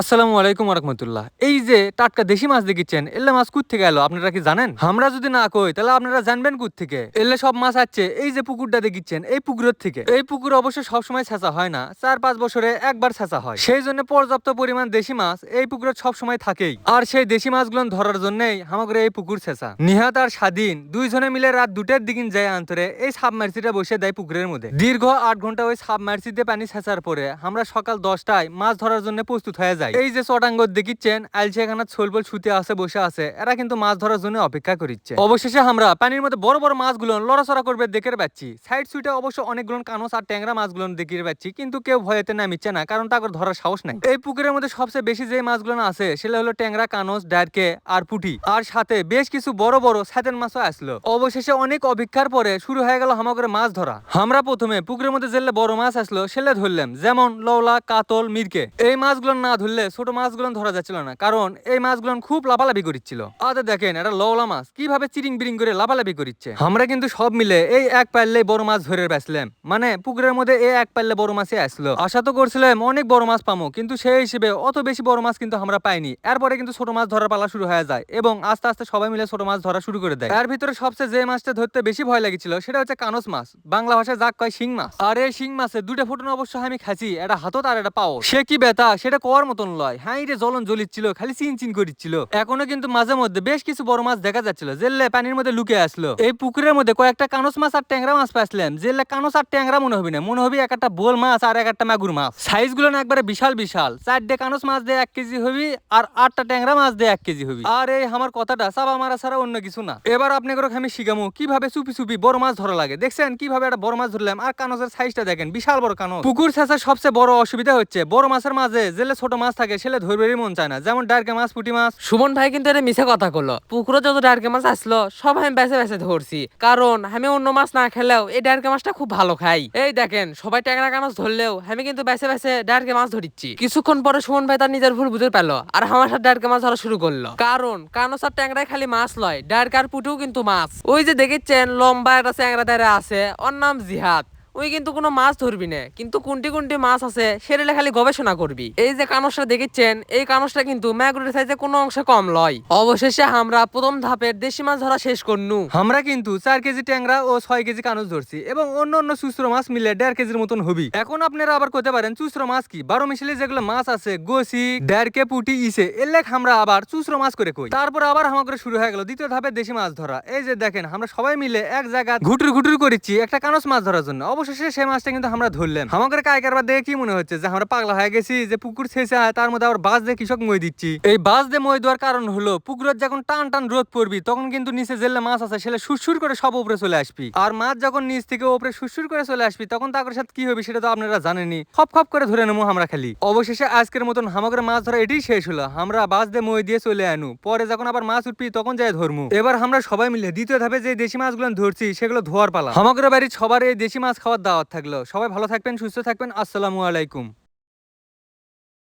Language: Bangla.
আসসালামু আলাইকুম রহমতুল্লাহ এই যে টাটকা দেশি মাছ দেখিচ্ছেন এলে মাছ কুত থেকে এলো? আপনারা কি জানেন? আমরা যদি না কই, তাহলে আপনারা জানবেন কুত থেকে এলে সব মাছ আছে এই যে পুকুরটা দেখিচ্ছেন, এই পুকুরের থেকে। এই পুকুর অবশ্য সবসময় ছেঁচা হয় না, চার পাঁচ বছরে একবার ছেঁচা হয়। সেই জন্য পর্যাপ্ত পরিমাণ দেশি মাছ এই পুকুরে সব সময় থাকেই। আর সেই দেশি মাছগুলো ধরার জন্যই আমাদের এই পুকুর ছেঁচা। নিহাত আর স্বাধীন দুইজনে মিলে রাত দুটার দিকে যায় আন্তরে এই সাব সাবমার্সিটা বসে দেয় পুকুরের মধ্যে। দীর্ঘ আট ঘণ্টা ওই সাব সাবমার্সিতে পানি ছেঁচার পরে আমরা সকাল দশটায় মাছ ধরার জন্য প্রস্তুত হয়ে যাই এই যে চটাঙ্গ দেখিচ্ছেন আলছে এখানে ছোলবল ছুতে আছে বসে আছে এরা কিন্তু মাছ ধরার জন্য অপেক্ষা করিচ্ছে। অবশেষে আমরা পানির মধ্যে বড় বড় মাছগুলো লড়াচড়া করবে দেখে পাচ্ছি। সাইড সুইটে অবশ্য অনেকগুলো কানস আর ট্যাংরা মাছগুলো দেখে পাচ্ছি, কিন্তু কেউ ভয়েতে নামিচ্ছে না, কারণ তাকে ধরার সাহস নাই। এই পুকুরের মধ্যে সবচেয়ে বেশি যে মাছগুলো আছে সেটা হলো ট্যাংরা, কানস ডারকে আর পুটি। আর সাথে বেশ কিছু বড় বড় সাতেন মাছও আসলো। অবশেষে অনেক অপেক্ষার পরে শুরু হয়ে গেল হামাগরে মাছ ধরা। আমরা প্রথমে পুকুরের মধ্যে জেলে বড় মাছ আসলো সেলে ধরলাম, যেমন লওলা, কাতল, মিরকে। এই মাছগুলো না ধরলে ছোট মাছগুলো ধরা যাচ্ছিল না, কারণ এই মাছগুলো খুব লাফালাফি করিচ্ছিল। আদে দেখেন, এটা লওলা মাছ, কীভাবে চিরিং বিরিং করে লাফালাফি করিচ্ছে? আমরা কিন্তু সব মিলে এই এক পাল্লে বড় মাছ ধরে বেসলাম মানে পুকুরের মধ্যে এই এক পাল্লে বড় মাছই আসলো। আশা তো করছিলাম অনেক বড় মাছ পামো, কিন্তু সেই হিসেবে অত বেশি বড় মাছ কিন্তু আমরা পাইনি। এরপরে কিন্তু ছোট মাছ ধরার পালা শুরু হয়ে যায় এবং আস্তে আস্তে সবাই মিলে ছোট মাছ ধরা শুরু করে দেয়। এর ভিতরে সবচেয়ে যে মাছটা ধরতে বেশি ভয় লাগছিল সেটা হচ্ছে কানস মাছ, বাংলা ভাষায় যাক কয় শিং মাছ। আর এই শিং মাছে দুটো ফুটন অবশ্য আমি খাচ্ছি এটা হাতত আর এটা পাও সে কি ব্যথা সেটা কর মতন লয়। হ্যাঁ রে জ্বলন জ্বলিচ্ছিল, খালি চিন চিন করিচ্ছিল। এখনও কিন্তু মাঝে মধ্যে বেশ কিছু বড় মাছ দেখা যাচ্ছিল জেললে পানির মধ্যে লুকে আসলো। এই পুকুরের মধ্যে কয়েকটা কানস মাছ আর ট্যাংরা মাছ পাইছিলাম জেললে কানস আর ট্যাংরা মনে হবে না, মনে হবে এক একটা বোল মাছ আর এক একটা মাগুর মাছ। সাইজগুলো না একবারে বিশাল বিশাল। চারটে কানস মাছ দিয়ে এক কেজি হবি আর আটটা ট্যাংরা মাছ দিয়ে এক কেজি হবি। আর এই আমার কথাটা চাবা মারা ছাড়া অন্য কিছু না। এবার আপনি করে আমি শিখামু, কীভাবে চুপি চুপি বড় মাছ ধরা লাগে। দেখছেন? কীভাবে একটা বড় মাছ ধরলাম? আর কানসের সাইজটা দেখেন, বিশাল বড় কানস। পুকুর ছেঁচার সবচেয়ে বড় অসুবিধা হচ্ছে, বড় মাছের মাঝে জেলে ছোট মাছ থাকে সেলে ধরবেরই মন চায় না। যেমন ডারকে মাছ, পুটি মাছ। সুমন ভাই কিন্তু এটা মিছে কথা করল পুকুরে যত ডারকে মাছ আসলো, সব আমি বেছে বেছে ধরছি। কারণ, আমি অন্য মাছ না খেলেও এই ডারকে মাছটা খুব ভালো খাই। এই দেখেন, সবাই ট্যাংরা কানস ধরলেও আমি কিন্তু বেছে বেছে ডারকে মাছ ধরিচ্ছি। কিছুক্ষণ পরে সুমন ভাই তার নিজের ভুল বুঝতে পারল আর আমার সাথে ডারকে মাছ ধরা শুরু করল। কারণ কানস আর ট্যাংরায় খালি মাছ লয় ডারকার পুটিও কিন্তু মাছ। ওই যে দেখেছেন, লম্বা একটা ট্যাংরা দাঁড়া আছে, ওর নাম জিহাদ। ওই কিন্তু কোনো মাছ ধরবি না। কিন্তু কোনটি কোনটি মাছ আছে সেটা খালি গবেষণা করবি। এই যে কানসটা দেখেছেন, এই কানসটা কিন্তু ম্যাগুরের সাইজে কোনো অংশে কম লয়। অবশেষে আমরা প্রথম ধাপের দেশি মাছ ধরা শেষ করনু। আমরা কিন্তু চার কেজি ট্যাংরা ও ছয় কেজি কানুস ধরছি এবং অন্য অন্য চুচরো মাছ মিলে দেড় কেজির মতন হবি। এখন আপনারা আবার করতে পারেন চুচরো মাছ কি? বারো মিশালি যেগুলো মাছ আছে, গোসি, দেড় কে পুটি, ইসে এলেক আমরা আবার চুচরো মাছ করে কই। তারপর আবার আমাকে শুরু হয়ে গেল দ্বিতীয় ধাপে দেশি মাছ ধরা। এই যে দেখেন, আমরা সবাই মিলে এক জায়গা ঘুটুর ঘুটুর করেছি একটা কানস মাছ ধরার জন্য। অবশেষে সেই মাছটা কিন্তু আমরা ধরলাম। আমাদের কায়কার বা দেখে কি মনে হচ্ছে? যে আমরা পাগলা হয়ে গেছি, যে পুকুর ছেঁচে তার মধ্যে আবার বাস দিয়ে কৃষক মই দিচ্ছি। এই বাস দিয়ে মই দেওয়ার কারণ হলো, পুকুরের যখন টান টান রোদ পড়বি, তখন কিন্তু নিচে জেলে মাছ আছে সেটা সুরসুর করে সব উপরে চলে আসবি। আর মাছ যখন নিচ থেকে উপরে সুরসুর করে চলে আসবি, তখন তাদের সাথে কি হবে সেটা তো আপনারা জানেনই। খপ খপ করে ধরে নেব আমরা খালি। অবশেষে আজকের মতন হামাগের মাছ ধরা এটাই শেষ হলো। আমরা বাস দিয়ে মই দিয়ে চলে আনু। পরে যখন আবার মাছ উঠবি, তখন যাই ধরমু। এবার আমরা সবাই মিলে দ্বিতীয় ধাপে যে দেশি মাছগুলো ধরছি, সেগুলো ধোয়ার পালা। হামাগের বাড়ির সবার এই দেশি মাছ খাওয়ার দাওয়াত থাকল। সবাই ভালো থাকবেন সুস্থ থাকবেন। আসসালামু আলাইকুম।